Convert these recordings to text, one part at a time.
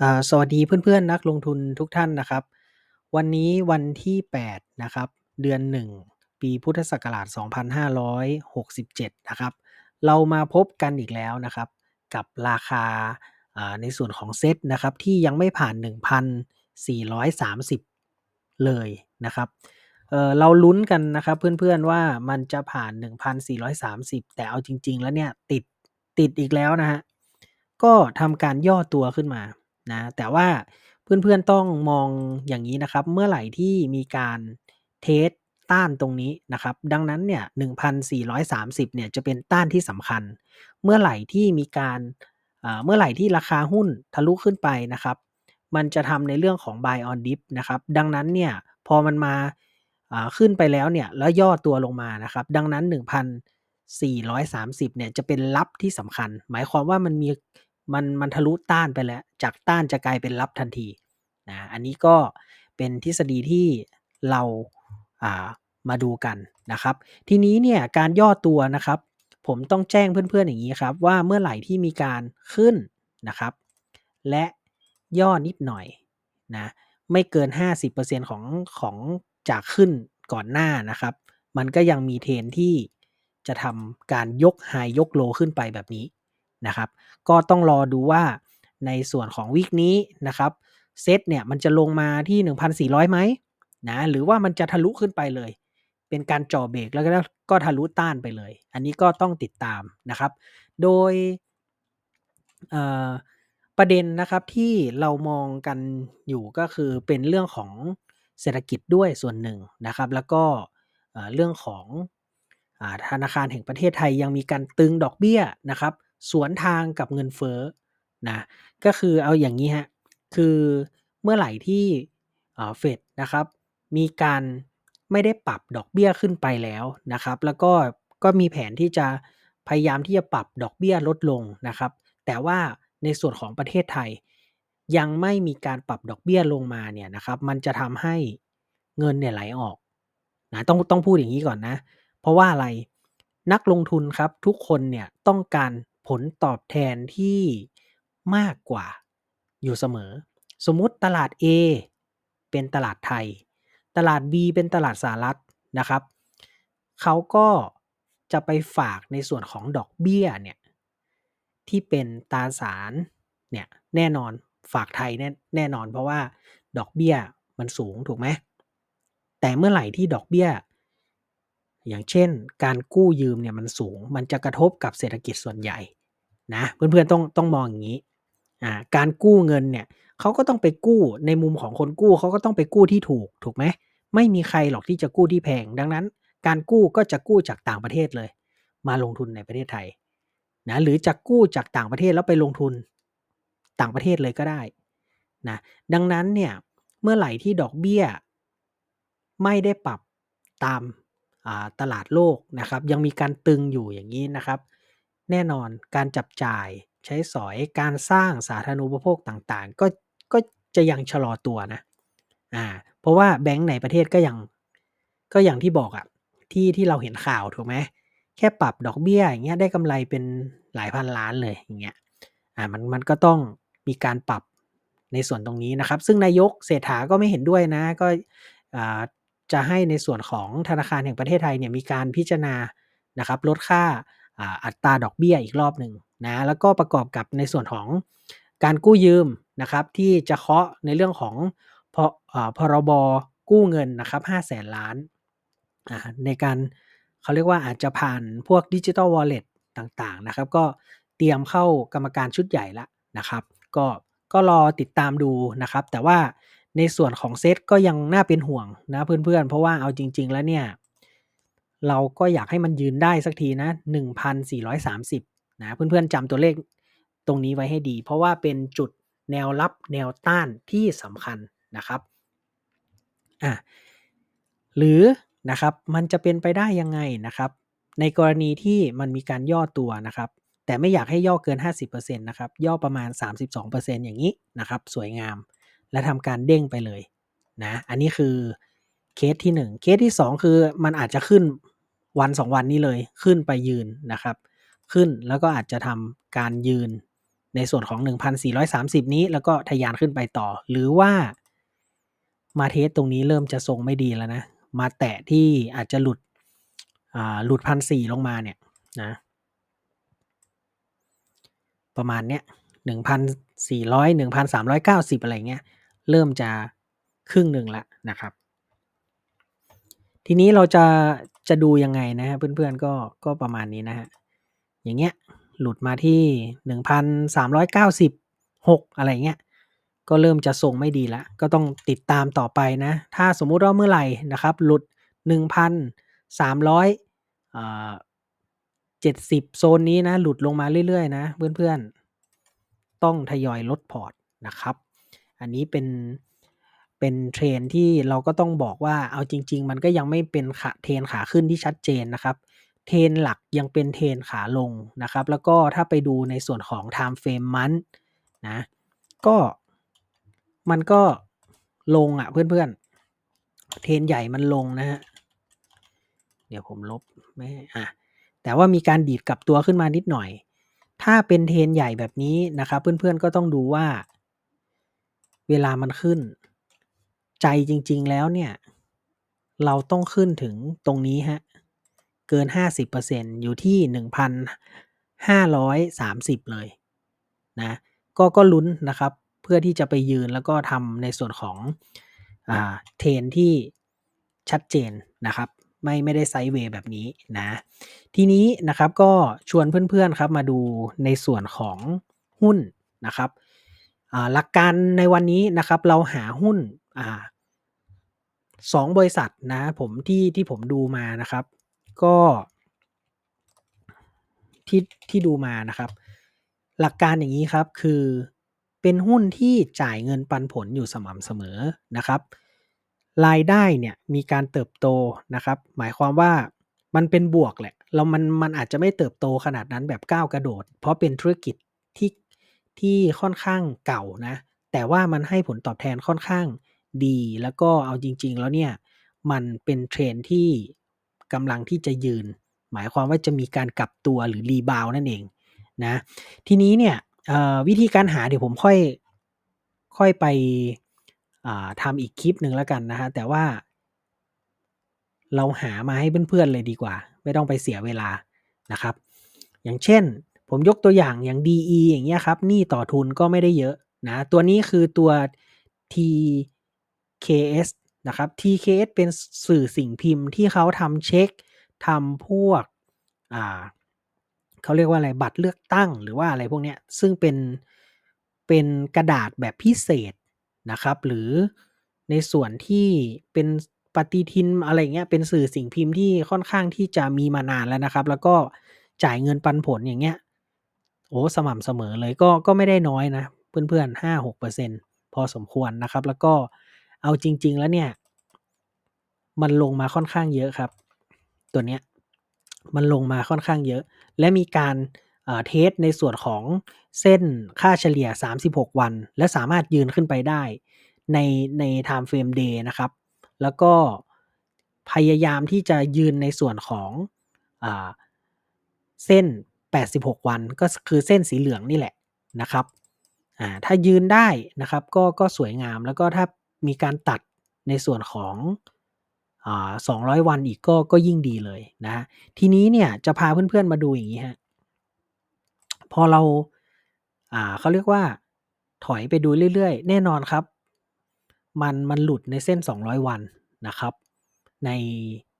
อ่า สวัสดีเพื่อน ๆ นักลงทุนทุกท่านนะครับ วันนี้วันที่ 8 นะครับ เดือน 1 ปีพุทธศักราช 2567 นะครับ เรามาพบกันอีกแล้วนะครับ กับราคา อ่า ในส่วนของเซ็ตนะครับ ที่ยังไม่ผ่าน 1,430 เลยนะครับ เอ่อ เราลุ้นกันนะครับเพื่อน ๆ ว่ามันจะผ่าน 1,430 แต่เอาจริง ๆ แล้วเนี่ย ติด ติดอีกแล้วนะครับ ก็ทำการย่อตัวขึ้นมา นะ แต่ว่าเพื่อน ๆ ต้องมองอย่างนี้นะครับ เมื่อไหร่ที่มีการเทสต้านตรงนี้นะครับ ดังนั้นเนี่ย 1,430 เนี่ยจะเป็นต้านที่สำคัญ เมื่อไหร่ที่มีการเมื่อไหร่ที่ราคาหุ้นทะลุขึ้นไปนะครับ มันจะทำในเรื่องของ buy on dip นะครับ ดังนั้นเนี่ย พอมันมาขึ้นไปแล้วเนี่ย แล้วย่อตัวลงมานะครับ ดังนั้น 1,430 เนี่ยจะเป็นรับที่สำคัญ หมายความว่ามันมี มันมันทะลุต้านไปแล้ว จากต้านจะกลายเป็นรับทันทีนะอันนี้ก็เป็นทฤษฎีที่เราามาดูกันนะครับ ทีนี้เนี่ยการย่อตัวนะครับ ผมต้องแจ้งเพื่อนๆอย่างนี้ครับ ว่าเมื่อไหร่ที่มีการขึ้นนะครับ และย่อนิดหน่อยนะไม่เกิน 50%ของของจากขึ้นก่อนหน้านะครับ มันก็ยังมีเทรนที่จะทำการยกไฮยกโลขึ้นไปแบบนี้ นะครับ ก็ต้องรอดูว่าในส่วนของวีคนี้นะครับเซตเนี่ยมันจะลงมาที่ 1,400ไหมนะหรือว่ามันจะทะลุขึ้นไปเลย เป็นการจ่อเบรกแล้วก็ก็ทะลุต้านไปเลย อันนี้ก็ต้องติดตามนะครับ โดยประเด็นนะครับที่เรามองกันอยู่ก็คือเป็นเรื่องของเศรษฐกิจด้วยส่วนหนึ่งนะครับ แล้วก็เรื่องของธนาคารแห่งประเทศไทยยังมีการตึงดอกเบี้ยนะครับ สวนทางกับเงินเฟ้อนะก็คือเอาอย่างนี้ฮะคือเมื่อไหร่ที่เฟดนะครับมีการไม่ได้ปรับดอกเบี้ยขึ้นไปแล้วนะครับ แล้วก็ก็มีแผนที่จะพยายามที่จะปรับดอกเบี้ยลดลงนะครับ แต่ว่าในส่วนของประเทศไทย ยังไม่มีการปรับดอกเบี้ยลงมาเนี่ยนะครับ มันจะทำให้เงินเนี่ยไหลออกนะต้องต้องพูดอย่างนี้ก่อนนะ เพราะว่าอะไรนักลงทุนครับทุกคนเนี่ยต้องการ ผลตอบแทนที่มากกว่าอยู่เสมอ สมมุติตลาด A เป็นตลาดไทย ตลาด B เป็นตลาดสหรัฐนะครับ เขาก็จะไปฝากในส่วนของดอกเบี้ยเนี่ยที่เป็นตราสารเนี่ยแน่นอนฝากไทยแน่แน่นอนเพราะว่าดอกเบี้ยมันสูงถูกไหมแต่เมื่อไหร่ที่ดอกเบี้ย อย่างเช่น การกู้ยืมเนี่ยมันสูง มันจะกระทบกับเศรษฐกิจส่วนใหญ่นะเพื่อนๆต้องต้องมองอย่างนี้อ่าการกู้เงินเนี่ยเขาก็ต้องไปกู้ในมุมของคนกู้เขาก็ต้องไปกู้ที่ถูกถูกไหมไม่มีใครหรอกที่จะกู้ที่แพง ดังนั้น การกู้ก็จะกู้จากต่างประเทศเลย มาลงทุนในประเทศไทยนะหรือจะกู้จากต่างประเทศแล้วไปลงทุนต่างประเทศเลยก็ได้นะดังนั้นเนี่ยเมื่อไหร่ที่ดอกเบี้ย ไม่ได้ปรับตาม ตลาดโลกนะครับ ยังมีการตึงอยู่อย่างนี้นะครับ แน่นอนการจับจ่ายใช้สอยการสร้างสาธารณูปโภคต่างๆ ก็ก็จะยังชะลอตัวนะอ่าเพราะว่าแบงก์ในประเทศก็ยังก็อย่างที่บอกอะ่ะที่ที่เราเห็นข่าวถูกไหมแค่ปรับดอกเบี้ยอย่างเงี้ยได้กำไรเป็นหลายพันล้านเลยอย่างเงี้ยอ่ามันมันก็ต้องมีการปรับในส่วนตรงนี้นะครับ ซึ่งนายกเศรษฐาก็ไม่เห็นด้วยนะก็ จะให้ในส่วนของธนาคารแห่งประเทศไทยเนี่ยมีการพิจารณานะครับลดค่าอัตราดอกเบี้ยอีกรอบหนึ่งนะแล้วก็ประกอบกับในส่วนของการกู้ยืมนะครับที่จะเคาะในเรื่องของพพรบกู้เงินนะครับ5 0 0แสนล้านในการเขาเรียกว่าอาจจะผ่านพวกดิจิทัลวอลเล็ตต่างๆนะครับ ก็เตรียมเข้ากรรมการชุดใหญ่ล้วนะครับ ก็ก็รอติดตามดูนะครับ แต่ว่า ในส่วนของเซตก็ยังน่าเป็นห่วงนะเพื่อนๆ เพราะว่าเอาจริง ๆ แล้วเนี่ย เราก็อยากให้มันยืนได้สักทีนะ 1,430 นะเพื่อนๆจำตัวเลขตรงนี้ไว้ให้ดี เพราะว่าเป็นจุดแนวรับแนวต้านที่สำคัญนะครับอะหรือนะครับมันจะเป็นไปได้ยังไงนะครับ ในกรณีที่มันมีการย่อตัวนะครับ แต่ไม่อยากให้ย่อเกิน 50%นะครับ ย่อประมาณ 32%อย่างนี้นะครับ สวยงาม และทำการเด้งไปเลยนะอันนี้คือเคสที่ 1 เคสที่ 2 คือมันอาจจะขึ้นวัน 2 วันนี้เลยขึ้นไปยืนนะครับ ขึ้นแล้วก็อาจจะทำการยืนในส่วนของ 1,430 นี้แล้วก็ทะยานขึ้นไปต่อ หรือว่ามาเทสตรงนี้เริ่มจะทรงไม่ดีแล้วนะ มาแตะที่อาจจะหลุดหลุด1,400ลงมาเนี่ยนะ ประมาณเนี้ย1,400 1,390อะไรเงี้ย เริ่มจะครึ่งหนึ่งล้วนะครับ ทีนี้เราจะจะดูยังไงนะครับเพื่อนๆก็ก็ประมาณนี้นะครับอย่างเงี้ยหลุดมาที่ 1,396 อะไรเงี้ยก็เริ่มจะทรงไม่ดีล้วก็ต้องติดตามต่อไปนะ ถ้าสมมุติว่าเมื่อไหร่นะครับ หลุด 1,300อ่า70โซนนี้นะ หลุดลงมาเรื่อยๆ นะ เพื่อนๆ ต้องทยอยลดพอร์ตนะครับ อันนี้เป็นเป็นเทรนที่เราก็ต้องบอกว่าเอาจริง ๆ มันก็ยังไม่เป็นขาเทรนขาขึ้นที่ชัดเจนนะครับเทรนหลักยังเป็นเทรนขาลงนะครับ แล้วก็ถ้าไปดูในส่วนของ Time Frame Month นะก็มันก็ลงอะเพื่อนๆเทรนใหญ่มันลงนะครับเดี๋ยวผมลบไม่อ่าแต่ว่ามีการดีดกลับตัวขึ้นมานิดหน่อย ถ้าเป็นเทรนใหญ่แบบนี้นะครับ เพื่อนๆก็ต้องดูว่า เวลามันขึ้น ใจจริง ๆ แล้วเนี่ย เราต้องขึ้นถึงตรงนี้ครับเกิน 50%อยู่ที่ 1,530 เลยนะก็ก็ลุ้นนะครับ เพื่อที่จะไปยืนแล้วก็ทำในส่วนของอ่าเทรนที่ชัดเจนนะครับ ไม่ไม่ได้ไซด์เวย์แบบนี้นะ ทีนี้นะครับก็ชวนเพื่อนๆครับมาดูในส่วนของหุ้นนะครับ หลักการในวันนี้นะครับ เราหาหุ้นอ่า2บริษัทนะผมที่ที่ผมดูมานะครับ ก็ที่ที่ดูมานะครับ หลักการอย่างงี้ครับคือเป็นหุ้นที่จ่ายเงินปันผลอยู่สม่ำเสมอนะครับ รายได้เนี่ยมีการเติบโตนะครับ หมายความว่ามันเป็นบวกแหละแล้วมันมันอาจจะไม่เติบโตขนาดนั้นแบบก้าวกระโดด เพราะเป็นธุรกิจที่ ที่ค่อนข้างเก่านะ แต่ว่ามันให้ผลตอบแทนค่อนข้างดี แล้วก็เอาจริง ๆ แล้วเนี่ย มันเป็นเทรนที่กำลังที่จะยืน หมายความว่าจะมีการกลับตัวหรือรีบาวนั่นเองนะ ทีนี้เนี่ยวิธีการหาเดี๋ยวผมค่อยค่อยไปทำอีกคลิปหนึ่งแล้วกันนะครับแต่ว่า เราหามาให้เพื่อนๆเลยดีกว่า ไม่ต้องไปเสียเวลานะครับ อย่างเช่น ผมยกตัวอย่างอย่าง DE อย่างเงี้ยครับหนี้ต่อทุนก็ไม่ได้เยอะนะตัวนี้คือตัว TKS นะครับ TKS เป็นสื่อสิ่งพิมพ์ที่เขาทำเช็กทำพวกอ่าเขาเรียกว่าอะไรบัตรเลือกตั้งหรือว่าอะไรพวกเนี้ยซึ่งเป็นเป็นกระดาษแบบพิเศษนะครับ หรือในส่วนที่เป็นปฏิทินอะไรเงี้ยเป็นสื่อสิ่งพิมพ์ที่ค่อนข้างที่จะมีมานานแล้วนะครับ แล้วก็จ่ายเงินปันผลอย่างเงี้ย โอ้สม่ำเสมอเลยก็ก็ไม่ได้น้อยนะ เพื่อนๆ5-6%พอสมควรนะครับ แล้วก็เอาจริง ๆ แล้วเนี่ย มันลงมาค่อนข้างเยอะครับ ตัวเนี้ยมันลงมาค่อนข้างเยอะ และมีการเทสในส่วนของเส้นค่าเฉลี่ย 36 วัน และสามารถยืนขึ้นไปได้ ในใน Time Frame Day นะครับ แล้วก็พยายามที่จะยืนในส่วนของอเส้น 86 วันก็คือเส้นสีเหลืองนี่แหละนะครับอ่าถ้ายืนได้นะครับก็ก็สวยงามแล้วก็ถ้ามีการตัดในส่วนของอ่า200 วันอีกก็ก็ยิ่งดีเลยนะทีนี้เนี่ยจะพาเพื่อนๆมาดูอย่างงี้ครับพอเราอ่าเขาเรียกว่าถอยไปดูเรื่อยๆ แน่นอนครับ มันมันหลุดในเส้น 200 วันนะครับ ใน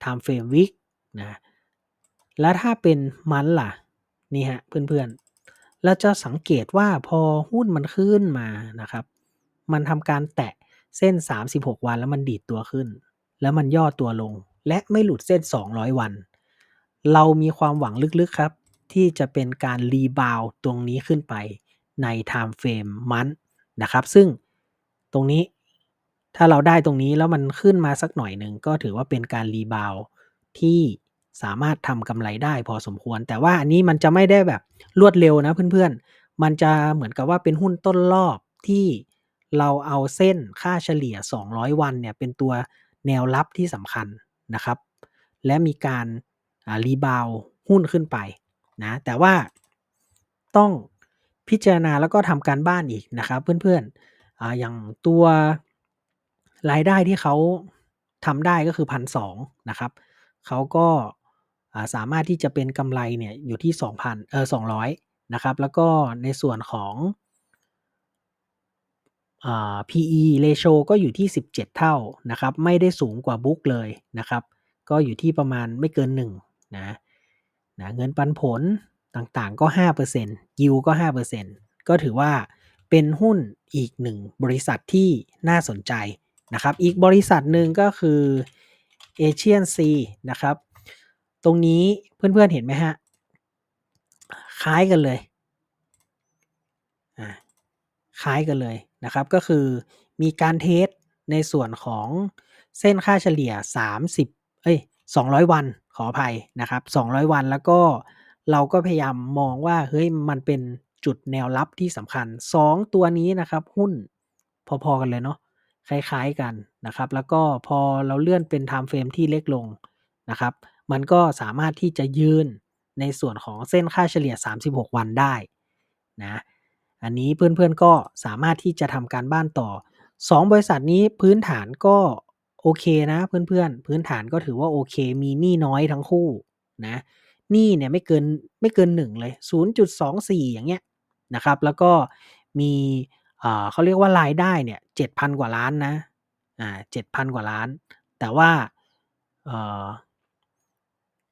Time Frame Week นะแล้วถ้าเป็น Month ล่ะ นี่ครับเพื่อนๆเราจะสังเกตว่าพอหุ้นมันขึ้นมานะครับ มันทำการแตะเส้น 36 วันแล้วมันดีดตัวขึ้น แล้วมันย่อตัวลง และไม่หลุดเส้น 200 วัน เรามีความหวังลึกๆครับ ที่จะเป็นการรีบาวตรงนี้ขึ้นไปใน Time Frame Month นะครับ ซึ่งตรงนี้ถ้าเราได้ตรงนี้แล้วมันขึ้นมาสักหน่อยหนึ่งก็ถือว่าเป็นการรีบาวที่ สามารถทำกำไรได้พอสมควร แต่ว่าอันนี้มันจะไม่ได้แบบรวดเร็วนะเพื่อนๆ มันจะเหมือนกับว่าเป็นหุ้นต้นรอบที่เราเอาเส้นค่าเฉลี่ย 200 วันเนี่ยเป็นตัวแนวรับที่สำคัญนะครับ และมีการรีบาวหุ้นขึ้นไปนะแต่ว่าต้องพิจารณาแล้วก็ทำการบ้านอีกนะครับ เพื่อนๆอ่าอย่างตัวรายได้ที่เขาทำได้ก็คือ1,200นะครับเขาก็ อ่าสามารถที่จะเป็นกำไรเนี่ยอยู่ที่ 2,000เออ200 นะครับ แล้วก็ในส่วนของอ PE ratio ก็อยู่ที่ 17 เท่านะครับ ไม่ได้สูงกว่า book เลยนะครับ ก็อยู่ที่ประมาณไม่เกิน 1 นะนะเงินปันผลต่างๆก็5% yield ก็ 5%ก็ถือว่าเป็นหุ้นอีก1บริษัทที่น่าสนใจนะครับ อีกบริษัทหนึ่งก็คือ Asian Sea นะครับ ตรงนี้เพื่อนๆเห็นไหมครับคล้ายกันเลยคล้ายกันเลยนะครับ ก็คือมีการเทสในส่วนของเส้นค่าเฉลี่ย 30 เอ๊ย200 วันขออภัยนะครับ 200 วันแล้วก็เราก็พยายามมองว่าเฮ้ยมันเป็นจุดแนวรับที่สำคัญ 2 ตัวนี้นะครับ หุ้นพอๆกันเลยเนาะคล้ายๆกันนะครับ แล้วก็พอเราเลื่อนเป็นไทม์เฟรมที่เล็กลงนะครับ มันก็สามารถที่จะยืนในส่วนของเส้นค่าเฉลี่ย 36 วันได้นะอันนี้เพื่อนๆก็สามารถที่จะทำการบ้านต่อ 2 บริษัทนี้พื้นฐานก็โอเคนะเพื่อนๆ พื้นฐานก็ถือว่าโอเค มีหนี้น้อยทั้งคู่นะหนี้เนี่ยไม่เกินไม่เกิน 1 เลย 0.24 อย่างเงี้ยนะครับแล้วก็มีเขาเรียกว่ารายได้เนี่ย7,000 กว่าล้านนะอ่า7,000 กว่าล้าน แต่ว่า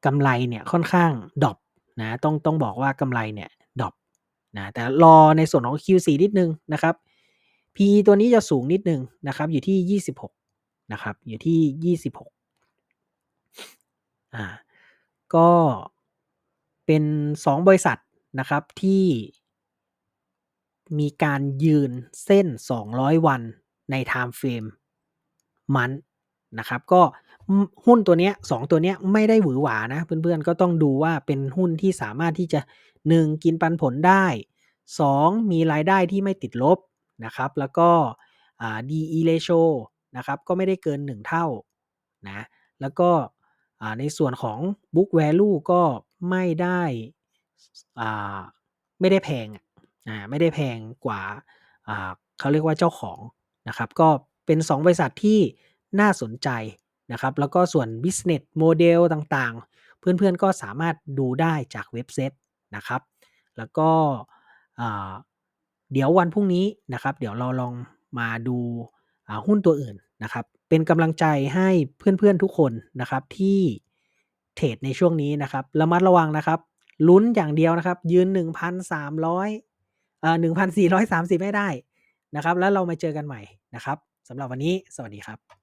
กำไรเนี่ยค่อนข้างดรอปนะต้องต้องบอกว่ากำไรเนี่ยดรอปนะแต่รอในส่วนของ Q4 นิดนึงนะครับ PE ตัวนี้จะสูงนิดนึงนะครับ อยู่ที่ 26 นะครับ อยู่ที่ 26อ่าก็เป็น 2 บริษัทนะครับที่มีการยืนเส้น 200 วันในไทม์เฟรม month นะครับ ก็ อืม หุ้นตัวเนี้ย 2 ตัวเนี้ยไม่ได้หวือหวานะ เพื่อน ๆ ก็ต้องดูว่า เป็นหุ้นที่สามารถที่จะ 1 กินปันผลได้ 2 มีรายได้ที่ไม่ติดลบนะครับ แล้วก็ อ่า DE ratio นะครับ ก็ไม่ได้เกิน 1 เท่านะ แล้วก็ อ่า ในส่วนของ book value ก็ไม่ได้ อ่า ไม่ได้แพงอะ อ่า ไม่ได้แพงกว่า อ่า เขาเรียกว่า เจ้าของนะครับ ก็เป็น 2 บริษัทที่น่าสนใจ นะครับแล้วก็ส่วน business model ต่างๆ เพื่อนๆก็สามารถดูได้จากเว็บเซตนะครับ แล้วก็เดี๋ยววันพรุ่งนี้นะครับ เดี๋ยวเราลองมาดูหุ้นตัวอื่นนะครับ เป็นกำลังใจให้เพื่อนๆทุกคนนะครับที่เทรดในช่วงนี้นะครับระมัดระวังนะครับ ลุ้นอย่างเดียวนะครับ ยืน 1,300เอ่อ1,430ให้ได้นะครับ แล้วเรามาเจอกันใหม่นะครับสำหรับวันนี้สวัสดีครับ